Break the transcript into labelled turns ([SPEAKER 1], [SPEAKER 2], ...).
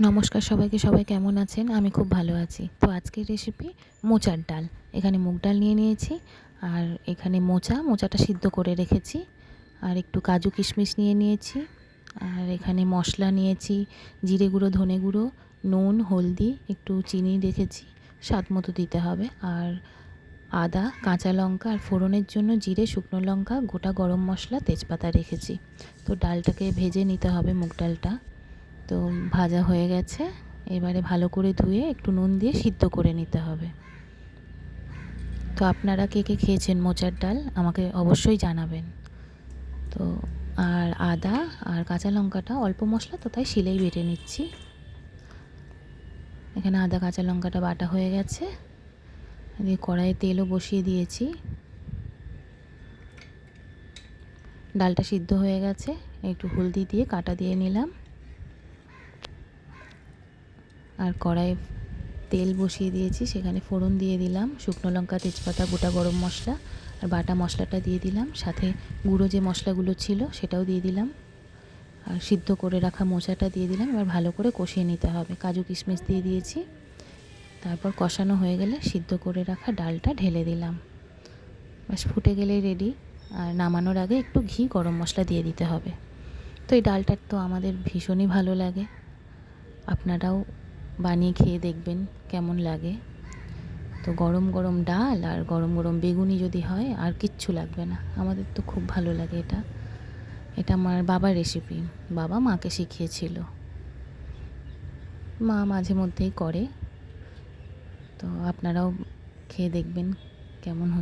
[SPEAKER 1] নমস্কার সবাইকে, সবাই কেমন আছেন? আমি খুব ভালো আছি। তো আজকের রেসিপি মোচার ডাল। এখানে মুগ ডাল নিয়ে নিয়েছি, আর এখানে মোচা। মোচাটা সিদ্ধ করে রেখেছি, আর একটু কাজু কিশমিশ নিয়ে নিয়েছি, আর এখানে মশলা নিয়েছি, জিরে গুঁড়ো, ধনে গুঁড়ো, নুন, হলদি, একটু চিনি রেখেছি, স্বাদ মতো দিতে হবে। আর আদা, কাঁচা লঙ্কা, আর ফোড়নের জন্য জিরে, শুকনো লঙ্কা, গোটা গরম মশলা, তেজপাতা রেখেছি। তো ডালটাকে ভেজে নিতে হবে মুগ ডালটা। তো ভাজা হয়ে গেছে। এবারে ভালো করে ধুয়ে একটু নুন দিয়ে সিদ্ধ করে নিতে হবে। তো আপনারা কে কে খেয়েছেন মোচার ডাল আমাকে অবশ্যই জানাবেন। তো আর আদা আর কাঁচা লঙ্কাটা অল্প মশলা তো তাই শিলেই বেটে নিচ্ছি। এখানে আদা কাঁচা লঙ্কাটা বাটা হয়ে গেছে। দিয়ে কড়াইয়ে তেলও বসিয়ে দিয়েছি। ডালটা সিদ্ধ হয়ে গেছে। একটু হলদি দিয়ে কাটা দিয়ে নিলাম। আর কড়াইয়ে তেল বসিয়ে দিয়েছি, সেখানে ফোড়ন দিয়ে দিলাম, শুকনো লঙ্কা, তেজপাতা, গোটা গরম মশলা আর বাটা মশলাটা দিয়ে দিলাম, সাথে গুঁড়ো যে মশলাগুলো ছিল সেটাও দিয়ে দিলাম। আর সিদ্ধ করে রাখা মোচাটা দিয়ে দিলাম, এবার ভালো করে কষিয়ে নিতে হবে। কাজু কিশমিশ দিয়ে দিয়েছি, তারপর কষানো হয়ে গেলে সিদ্ধ করে রাখা ডালটা ঢেলে দিলাম। ব্যাস, ফুটে গেলেই রেডি আর নামানোর আগে একটু ঘি, গরম মশলা দিয়ে দিতে হবে। তো এই ডালটার তো আমাদের ভীষণই ভালো লাগে। আপনারাও বানিয়ে খেয়ে দেখবেন কেমন লাগে। তো গরম গরম ডাল আর গরম গরম বেগুনি যদি হয় আর কিচ্ছু লাগবে না। আমাদের তো খুব ভালো লাগে এটা। এটা আমার বাবার রেসিপি বাবা মাকে শিখিয়েছিল। মা মাঝে মধ্যেই করে। তো আপনারাও খেয়ে দেখবেন কেমন হচ্ছে।